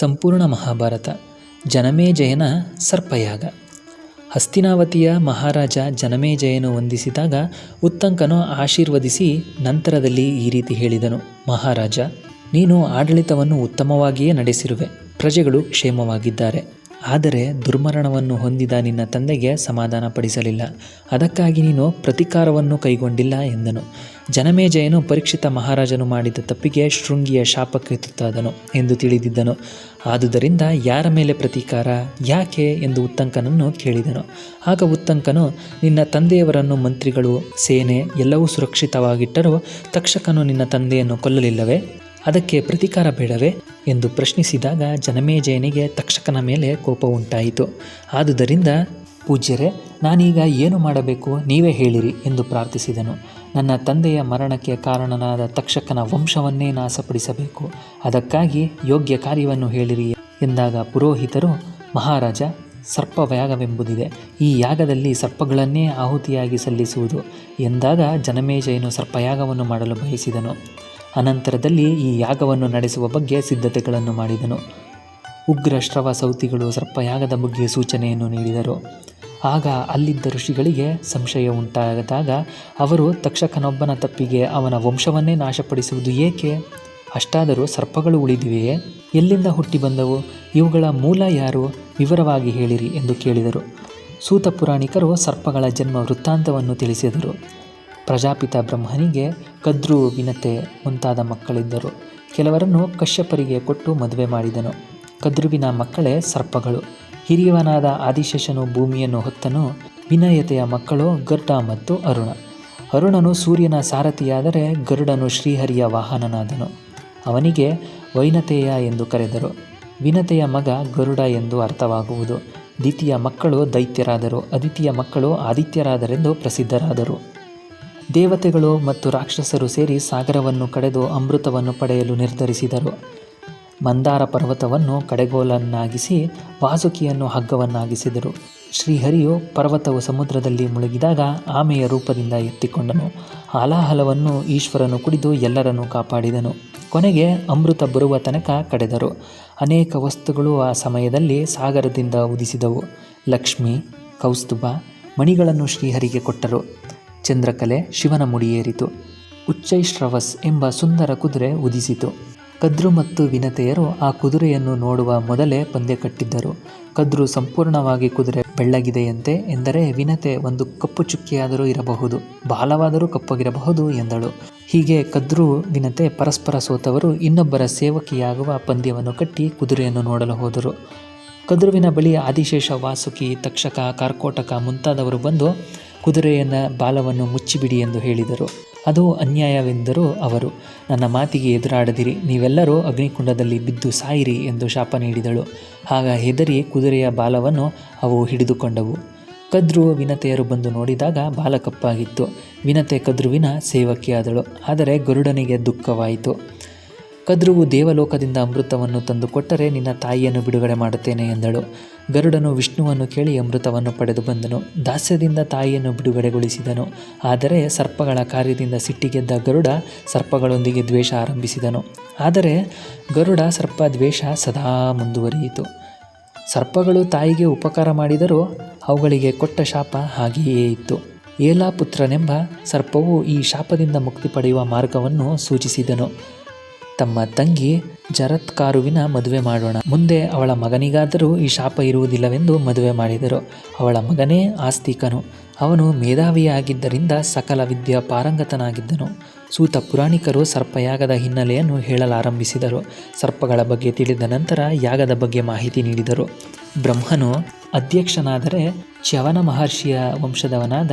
ಸಂಪೂರ್ಣ ಮಹಾಭಾರತ, ಜನಮೇಜಯನ ಸರ್ಪಯಾಗ. ಹಸ್ತಿನಾವತಿಯ ಮಹಾರಾಜ ಜನಮೇಜಯನು ವಂದಿಸಿದಾಗ ಉತ್ತಂಕನು ಆಶೀರ್ವದಿಸಿ ನಂತರದಲ್ಲಿ ಈ ರೀತಿ ಹೇಳಿದನು, ಮಹಾರಾಜ, ನೀನು ಆಡಳಿತವನ್ನು ಉತ್ತಮವಾಗಿಯೇ ನಡೆಸಿರುವೆ, ಪ್ರಜೆಗಳು ಕ್ಷೇಮವಾಗಿದ್ದಾರೆ. ಆದರೆ ದುರ್ಮರಣವನ್ನು ಹೊಂದಿದ ನಿನ್ನ ತಂದೆಗೆ ಸಮಾಧಾನಪಡಿಸಲಿಲ್ಲ. ಅದಕ್ಕಾಗಿ ನೀನು ಪ್ರತೀಕಾರವನ್ನು ಕೈಗೊಂಡಿಲ್ಲ ಎಂದನು. ಜನಮೇಜಯನು ಪರೀಕ್ಷಿತ ಮಹಾರಾಜನು ಮಾಡಿದ ತಪ್ಪಿಗೆ ಶೃಂಗಿಯ ಶಾಪಕ್ಕೆ ತುತ್ತಾದನು ಎಂದು ತಿಳಿದಿದ್ದನು. ಆದುದರಿಂದ ಯಾರ ಮೇಲೆ ಪ್ರತೀಕಾರ? ಯಾಕೆ? ಎಂದು ಉತ್ತಂಕನನ್ನು ಕೇಳಿದನು. ಆಗ ಉತ್ತಂಕನು, ನಿನ್ನ ತಂದೆಯವರನ್ನು ಮಂತ್ರಿಗಳು, ಸೇನೆ ಎಲ್ಲವೂ ಸುರಕ್ಷಿತವಾಗಿಟ್ಟರೂ ತಕ್ಷಕನು ನಿನ್ನ ತಂದೆಯನ್ನು ಕೊಲ್ಲಲಿಲ್ಲವೇ? ಅದಕ್ಕೆ ಪ್ರತಿಕಾರ ಬೇಡವೇ ಎಂದು ಪ್ರಶ್ನಿಸಿದಾಗ ಜನಮೇಜಯನಿಗೆ ತಕ್ಷಕನ ಮೇಲೆ ಕೋಪ ಉಂಟಾಯಿತು. ಆದುದರಿಂದ, ಪೂಜ್ಯರೇ, ನಾನೀಗ ಏನು ಮಾಡಬೇಕು ನೀವೇ ಹೇಳಿರಿ ಎಂದು ಪ್ರಾರ್ಥಿಸಿದನು. ನನ್ನ ತಂದೆಯ ಮರಣಕ್ಕೆ ಕಾರಣನಾದ ತಕ್ಷಕನ ವಂಶವನ್ನೇ ನಾಶಪಡಿಸಬೇಕು ಅದಕ್ಕಾಗಿ ಯೋಗ್ಯ ಕಾರ್ಯವನ್ನು ಹೇಳಿರಿ ಎಂದಾಗ ಪುರೋಹಿತರು, ಮಹಾರಾಜ ಸರ್ಪಯಾಗವೆಂಬುದಿದೆ ಈ ಯಾಗದಲ್ಲಿ ಸರ್ಪಗಳನ್ನೇ ಆಹುತಿಯಾಗಿ ಸಲ್ಲಿಸುವುದು ಎಂದಾಗ ಜನಮೇಜಯನು ಸರ್ಪಯಾಗವನ್ನು ಮಾಡಲು ಬಯಸಿದನು. ಅನಂತರದಲ್ಲಿ ಈ ಯಾಗವನ್ನು ನಡೆಸುವ ಬಗ್ಗೆ ಸಿದ್ಧತೆಗಳನ್ನು ಮಾಡಿದನು. ಉಗ್ರ ಶ್ರವ ಸೌತಿಗಳು ಸರ್ಪಯಾಗದ ಬಗ್ಗೆ ಸೂಚನೆಯನ್ನು ನೀಡಿದರು. ಆಗ ಅಲ್ಲಿದ್ದ ಋಷಿಗಳಿಗೆ ಸಂಶಯ ಉಂಟಾದಾಗ ಅವರು ತಕ್ಷಕನೊಬ್ಬನ ತಪ್ಪಿಗೆ ಅವನ ವಂಶವನ್ನೇ ನಾಶಪಡಿಸುವುದು ಏಕೆ? ಅಷ್ಟಾದರೂ ಸರ್ಪಗಳು ಉಳಿದಿವೆಯೇ? ಎಲ್ಲಿಂದ ಹುಟ್ಟಿ ಬಂದವು? ಇವುಗಳ ಮೂಲ ಯಾರು? ವಿವರವಾಗಿ ಹೇಳಿರಿ ಎಂದು ಕೇಳಿದರು. ಸೂತ ಪುರಾಣಿಕರು ಸರ್ಪಗಳ ಜನ್ಮ ವೃತ್ತಾಂತವನ್ನು ತಿಳಿಸಿದರು. ಪ್ರಜಾಪಿತ ಬ್ರಹ್ಮನಿಗೆ ಕದ್ರು ವಿನತೆ ಮುಂತಾದ ಮಕ್ಕಳಿದ್ದರು. ಕೆಲವರನ್ನು ಕಶ್ಯಪರಿಗೆ ಕೊಟ್ಟು ಮದುವೆ ಮಾಡಿದನು. ಕದ್ರುವಿನ ಮಕ್ಕಳೇ ಸರ್ಪಗಳು. ಹಿರಿಯವನಾದ ಆದಿಶೇಷನು ಭೂಮಿಯನ್ನು ಹೊತ್ತನು. ವಿನಯತೆಯ ಮಕ್ಕಳು ಗರ್ಡ ಮತ್ತು ಅರುಣ. ಅರುಣನು ಸೂರ್ಯನ ಸಾರಥಿಯಾದರೆ ಗರುಡನು ಶ್ರೀಹರಿಯ ವಾಹನನಾದನು. ಅವನಿಗೆ ವೈನತೆಯ ಎಂದು ಕರೆದರು. ವಿನತೆಯ ಮಗ ಗರುಡ ಎಂದು ಅರ್ಥವಾಗುವುದು. ದ್ವಿತೀಯ ಮಕ್ಕಳು ದೈತ್ಯರಾದರು. ಅದಿತಿಯ ಮಕ್ಕಳು ಆದಿತ್ಯರಾದರೆಂದು ಪ್ರಸಿದ್ಧರಾದರು. ದೇವತೆಗಳು ಮತ್ತು ರಾಕ್ಷಸರು ಸೇರಿ ಸಾಗರವನ್ನು ಕಡೆದು ಅಮೃತವನ್ನು ಪಡೆಯಲು ನಿರ್ಧರಿಸಿದರು. ಮಂದಾರ ಪರ್ವತವನ್ನು ಕಡೆಗೋಲನ್ನಾಗಿಸಿ ವಾಸುಕಿಯನ್ನು ಹಗ್ಗವನ್ನಾಗಿಸಿದರು. ಶ್ರೀಹರಿಯು ಪರ್ವತವು ಸಮುದ್ರದಲ್ಲಿ ಮುಳುಗಿದಾಗ ಆಮೆಯ ರೂಪದಿಂದ ಎತ್ತಿಕೊಂಡನು. ಹಾಲಾಹಲವನ್ನು ಈಶ್ವರನು ಕುಡಿದು ಎಲ್ಲರನ್ನು ಕಾಪಾಡಿದನು. ಕೊನೆಗೆ ಅಮೃತ ಬರುವ ತನಕ ಕಡೆದರು. ಅನೇಕ ವಸ್ತುಗಳು ಆ ಸಮಯದಲ್ಲಿ ಸಾಗರದಿಂದ ಉದಿಸಿದವು. ಲಕ್ಷ್ಮಿ, ಕೌಸ್ತುಭ, ಮಣಿಗಳನ್ನು ಶ್ರೀಹರಿಗೆ ಕೊಟ್ಟರು. ಚಂದ್ರಕಲೆ ಶಿವನ ಮುಡಿಯೇರಿತು ಉಚ್ಚೈಶ್ರವಸ್ ಎಂಬ ಸುಂದರ ಕುದುರೆ ಉದಿಸಿತು. ಕದ್ರು ಮತ್ತು ವಿನತೆಯರು ಆ ಕುದುರೆಯನ್ನು ನೋಡುವ ಮೊದಲೇ ಪಂದ್ಯ ಕಟ್ಟಿದ್ದರು. ಕದ್ರು ಸಂಪೂರ್ಣವಾಗಿ ಕುದುರೆ ಬೆಳ್ಳಗಿದೆಯಂತೆ ಎಂದರೆ ವಿನತೆ ಒಂದು ಕಪ್ಪು ಚುಕ್ಕಿಯಾದರೂ ಇರಬಹುದು, ಬಾಲವಾದರೂ ಕಪ್ಪಗಿರಬಹುದು ಎಂದಳು. ಹೀಗೆ ಕದ್ರು, ವಿನತೆ, ಪರಸ್ಪರ ಸೋತವರು ಇನ್ನೊಬ್ಬರ ಸೇವಕಿಯಾಗುವ ಪಂದ್ಯವನ್ನು ಕಟ್ಟಿ ಕುದುರೆಯನ್ನು ನೋಡಲು ಹೋದರು. ಕದ್ರುವಿನ ಬಳಿ ಆದಿಶೇಷ ವಾಸುಕಿ, ತಕ್ಷಕ, ಕಾರ್ಕೋಟಕ ಮುಂತಾದವರು ಬಂದು ಕುದುರೆಯನ್ನ ಬಾಲವನ್ನು ಮುಚ್ಚಿಬಿಡಿ ಎಂದು ಹೇಳಿದರು. ಅದು ಅನ್ಯಾಯವೆಂದರು ಅವರು, ನನ್ನ ಮಾತಿಗೆ ಎದುರಾಡದಿರಿ, ನೀವೆಲ್ಲರೂ ಅಗ್ನಿಕುಂಡದಲ್ಲಿ ಬಿದ್ದು ಸಾಯಿರಿ ಎಂದು ಶಾಪ ನೀಡಿದಳು. ಆಗ ಹೆದರಿ ಕುದುರೆಯ ಬಾಲವನ್ನು ಅವು ಹಿಡಿದುಕೊಂಡವು. ಕದ್ರು ವಿನತೆಯರು ಬಂದು ನೋಡಿದಾಗ ಬಾಲ ಕಪ್ಪಾಗಿತ್ತು. ವಿನತೆ ಕದ್ರುವಿನ ಸೇವಕಿಯಾದಳು, ಆದರೆ ಗರುಡನಿಗೆ ದುಃಖವಾಯಿತು. ಕದ್ರುವು ದೇವಲೋಕದಿಂದ ಅಮೃತವನ್ನು ತಂದು ಕೊಟ್ಟರೆ ನಿನ್ನ ತಾಯಿಯನ್ನು ಬಿಡುಗಡೆ ಮಾಡುತ್ತೇನೆ ಎಂದಳು. ಗರುಡನು ವಿಷ್ಣುವನ್ನು ಕೇಳಿ ಅಮೃತವನ್ನು ಪಡೆದು ಬಂದನು. ದಾಸ್ಯದಿಂದ ತಾಯಿಯನ್ನು ಬಿಡುಗಡೆಗೊಳಿಸಿದನು. ಆದರೆ ಸರ್ಪಗಳ ಕಾರ್ಯದಿಂದ ಸಿಟ್ಟಿಗೆದ್ದ ಗರುಡ ಸರ್ಪಗಳೊಂದಿಗೆ ದ್ವೇಷ ಆರಂಭಿಸಿದನು. ಆದರೆ ಗರುಡ ಸರ್ಪ ದ್ವೇಷ ಸದಾ ಮುಂದುವರಿಯಿತು. ಸರ್ಪಗಳು ತಾಯಿಗೆ ಉಪಕಾರ ಮಾಡಿದರೂ ಅವುಗಳಿಗೆ ಕೊಟ್ಟ ಶಾಪ ಹಾಗೆಯೇ ಇತ್ತು. ಏಲಾಪುತ್ರನೆಂಬ ಸರ್ಪವು ಈ ಶಾಪದಿಂದ ಮುಕ್ತಿ ಪಡೆಯುವ ಮಾರ್ಗವನ್ನು ಸೂಚಿಸಿದನು. ತಮ್ಮ ತಂಗಿ ಜರತ್ಕಾರುವಿನ ಮದುವೆ ಮಾಡೋಣ. ಮುಂದೆ ಅವಳ ಮಗನಿಗಾದರೂ ಈ ಶಾಪ ಇರುವುದಿಲ್ಲವೆಂದು ಮದುವೆ ಮಾಡಿದರು. ಅವಳ ಮಗನೇ ಆಸ್ತಿಕನು. ಅವನು ಮೇಧಾವಿಯಾಗಿದ್ದರಿಂದ ಸಕಲ ವಿದ್ಯಾ ಪಾರಂಗತನಾಗಿದ್ದನು. ಸೂತ ಪುರಾಣಿಕರು ಸರ್ಪಯಾಗದ ಹಿನ್ನೆಲೆಯನ್ನು ಹೇಳಲಾರಂಭಿಸಿದರು. ಸರ್ಪಗಳ ಬಗ್ಗೆ ತಿಳಿದ ನಂತರ ಯಾಗದ ಬಗ್ಗೆ ಮಾಹಿತಿ ನೀಡಿದರು. ಬ್ರಹ್ಮನು ಅಧ್ಯಕ್ಷನಾದರೆ ಚ್ಯವನ ಮಹರ್ಷಿಯ ವಂಶದವನಾದ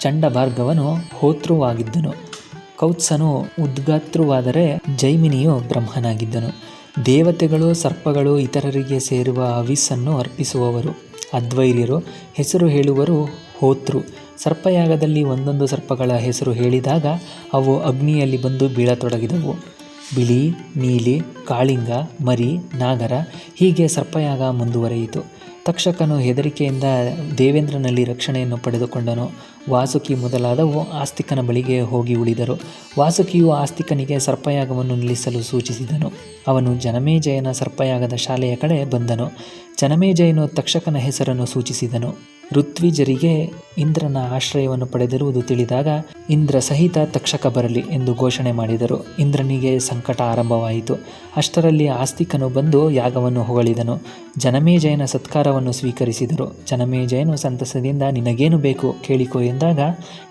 ಚಂಡಭಾರ್ಗವನು ಹೋತೃವಾಗಿದ್ದನು. ಕೌತ್ಸನು ಉದ್ಗಾತೃವಾದರೆ ಜೈಮಿನಿಯು ಬ್ರಹ್ಮನಾಗಿದ್ದನು. ದೇವತೆಗಳು, ಸರ್ಪಗಳು ಇತರರಿಗೆ ಸೇರುವ ಹವಿಸ್ಸನ್ನು ಅರ್ಪಿಸುವವರು. ಅದ್ವೈರ್ಯರು ಹೆಸರು ಹೇಳುವರು ಹೋತೃ. ಸರ್ಪಯಾಗದಲ್ಲಿ ಒಂದೊಂದು ಸರ್ಪಗಳ ಹೆಸರು ಹೇಳಿದಾಗ ಅವು ಅಗ್ನಿಯಲ್ಲಿ ಬಂದು ಬೀಳತೊಡಗಿದವು. ಬಿಳಿ, ನೀಲಿ, ಕಾಳಿಂಗ, ಮರಿ, ನಾಗರ ಹೀಗೆ ಸರ್ಪಯಾಗ ಮುಂದುವರೆಯಿತು. ತಕ್ಷಕನು ಹೆದರಿಕೆಯಿಂದ ದೇವೇಂದ್ರನಲ್ಲಿ ರಕ್ಷಣೆಯನ್ನು ಪಡೆದುಕೊಂಡನು. ವಾಸುಕಿ ಮೊದಲಾದವು ಆಸ್ತಿಕನ ಬಳಿಗೆ ಹೋಗಿ ಉಳಿದರು. ವಾಸುಕಿಯು ಆಸ್ತಿಕನಿಗೆ ಸರ್ಪಯಾಗವನ್ನು ನಿಲ್ಲಿಸಲು ಸೂಚಿಸಿದನು. ಅವನು ಜನಮೇಜಯನ ಸರ್ಪಯಾಗದ ಶಾಲೆಯ ಕಡೆ ಬಂದನು. ಜನಮೇಜಯನು ತಕ್ಷಕನ ಹೆಸರನ್ನು ಸೂಚಿಸಿದನು. ಋತ್ವಿಜರಿಗೆ ಇಂದ್ರನ ಆಶ್ರಯವನ್ನು ಪಡೆದಿರುವುದು ತಿಳಿದಾಗ ಇಂದ್ರ ಸಹಿತ ತಕ್ಷಕ ಬರಲಿ ಎಂದು ಘೋಷಣೆ ಮಾಡಿದರು. ಇಂದ್ರನಿಗೆ ಸಂಕಟ ಆರಂಭವಾಯಿತು. ಅಷ್ಟರಲ್ಲಿ ಆಸ್ತಿಕನು ಬಂದು ಯಾಗವನ್ನು ಹೊಗಳಿದನು. ಜನಮೇಜಯನ ಸತ್ಕಾರವನ್ನು ಸ್ವೀಕರಿಸಿದರು. ಜನಮೇಜಯನು ಸಂತಸದಿಂದ, ನಿನಗೇನು ಬೇಕು? ಕೇಳಿಕೊ ಎಂದಾಗ,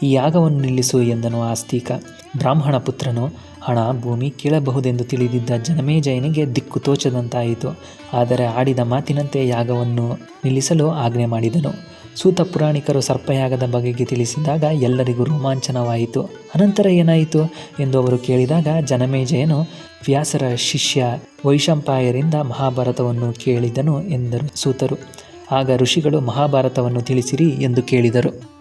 ಈ ಯಾಗವನ್ನು ನಿಲ್ಲಿಸು ಎಂದನು ಆಸ್ತಿಕ. ಬ್ರಾಹ್ಮಣ ಪುತ್ರನು ಹಣ ಭೂಮಿ ಕೇಳಬಹುದೆಂದು ತಿಳಿದಿದ್ದ ಜನಮೇಜಯನಿಗೆ ದಿಕ್ಕು ತೋಚದಂತಾಯಿತು. ಆದರೆ ಆಡಿದ ಮಾತಿನಂತೆ ಯಾಗವನ್ನು ನಿಲ್ಲಿಸಲು ಆಜ್ಞೆ ಮಾಡಿದನು. ಸೂತ ಪುರಾಣಿಕರು ಸರ್ಪಯಾಗದ ಬಗೆಗೆ ತಿಳಿಸಿದಾಗ ಎಲ್ಲರಿಗೂ ರೋಮಾಂಚನವಾಯಿತು. ಅನಂತರ ಏನಾಯಿತು ಎಂದು ಅವರು ಕೇಳಿದಾಗ ಜನಮೇಜಯನು, ವ್ಯಾಸರ ಶಿಷ್ಯ ವೈಶಂಪಾಯರಿಂದ ಮಹಾಭಾರತವನ್ನು ಕೇಳಿದನು ಎಂದರು ಸೂತರು. ಆಗ ಋಷಿಗಳು ಮಹಾಭಾರತವನ್ನು ತಿಳಿಸಿರಿ ಎಂದು ಕೇಳಿದರು.